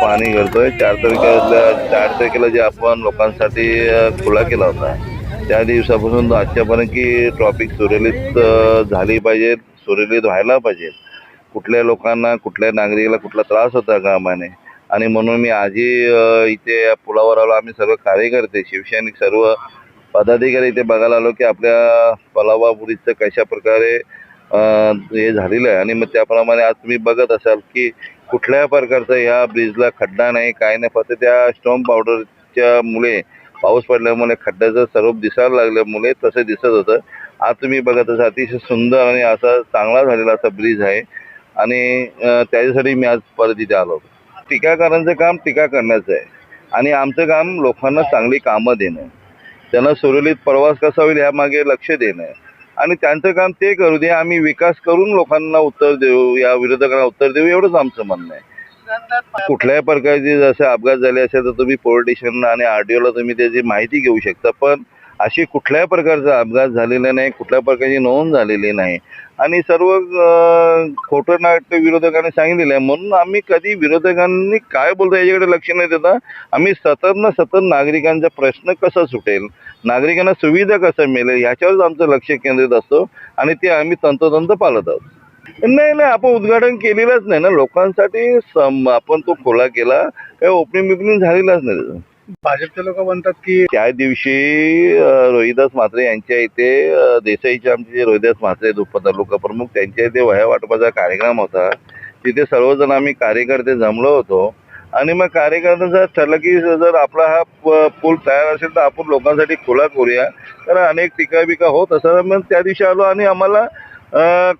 पाहणी करतोय. चार तारखेला चार तारखेला जे आपण लोकांसाठी खुला केला होता त्या दिवसापासून आजच्यापर्यंत की ट्रॉफिक सुरळीत झाली पाहिजे सुरळीत व्हायला पाहिजे. कुठल्या लोकांना कुठल्या नागरिकाला कुठला त्रास होता कामाने? आणि म्हणून मी आजही इथे या पुलावर आलो. आम्ही सर्व कार्यकर्ते शिवसैनिक सर्व पदाधिकारी इथे बघायला आलो की आपल्या पलावापुरीचं कशा प्रकारे हे झालेलं आहे. आणि मग त्याप्रमाणे आज तुम्ही बघत असाल की कुठल्या प्रकारचा ह्या ब्रिजला खड्डा नाही काय नाही फक्त त्या स्टॉम पावडरच्या मुळे पाऊस पडल्यामुळे खड्ड्याचं स्वरूप दिसायला लागल्यामुळे तसं दिसत होतं. आज तुम्ही बघत असाल अतिशय सुंदर आणि असा चांगला झालेला असा ब्रिज आहे. आणि त्याच्यासाठी मी आज परत इथे आलो टीकाकारांचं काम टीका करण्याचं आहे. आणि आमचं काम लोकांना चांगली कामं देणं. त्यांना सुरळीत प्रवास कसा होईल यामागे लक्ष देणं आणि त्यांचं काम ते करू दे आम्ही विकास करून लोकांना उत्तर देऊ या विरोधकांना उत्तर देऊ एवढंच आमचं म्हणणं आहे. कुठल्याही प्रकारचे जसे अपघात झाले असेल तर तुम्ही पोलीस स्टेशनला आणि आर टी ओला तुम्ही त्याची माहिती घेऊ शकता पण अशी कुठल्याही प्रकारचा अपघात झालेला नाही कुठल्या प्रकारची नोंद झालेली नाही. आणि सर्व खोटं नाट्य विरोधकांनी सांगितलेलं आहे. म्हणून आम्ही कधी विरोधकांनी काय बोलतो याच्याकडे लक्ष नाही देता. आम्ही सतत ना सतत नागरिकांचा प्रश्न कसा सुटेल? नागरिकांना सुविधा कसं मिळेल? ह्याच्यावरच आमचं लक्ष केंद्रित असतो आणि ते आम्ही तंतोतंत पाळत आहोत. नाही नाही आपण उद्घाटन केलेलंच नाही ना. लोकांसाठी आपण तो खोला केला. काही ओपनिंग बिपनिंग झालेलाच नाही. भाजपचे लोक म्हणतात की त्या दिवशी रोहिदास म्हात्रे यांच्या इथे देसाईचे आमचे जे रोहिदास म्हात्रे आहेत उपतालुका प्रमुख त्यांच्या इथे वह्या वाटपाचा कार्यक्रम होता. तिथे सर्वजण आम्ही कार्यकर्ते जमलो होतो. आणि मग कार्यकर्त्यांचं ठरलं की जर आपला हा पूल तयार असेल तर आपण लोकांसाठी खुला करूया. तर अनेक टीका बिका होत असतात मग त्या दिवशी आलो आणि आम्हाला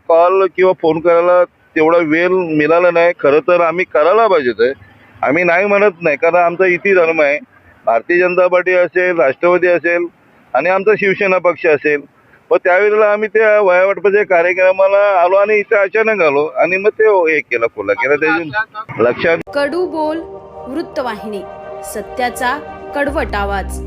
कॉल किंवा फोन करायला तेवढा वेळ मिळाला नाही. खरं तर आम्ही करायला पाहिजे ते आम्ही नाही म्हणत नाही कारण आमचा इति धर्म आहे. भारतीय जनता पार्टी असेल राष्ट्रवादी असेल आणि आमचा शिवसेना पक्ष असेल. मग त्यावेळेला आम्ही त्या वयावाटपाच्या कार्यक्रमाला आलो आणि इथे अचानक आलो आणि मग ते हे केलं खुला केलं त्याच्या लक्षात कडू बोल वृत्तवाहिनी सत्याचा कडवट आवाज.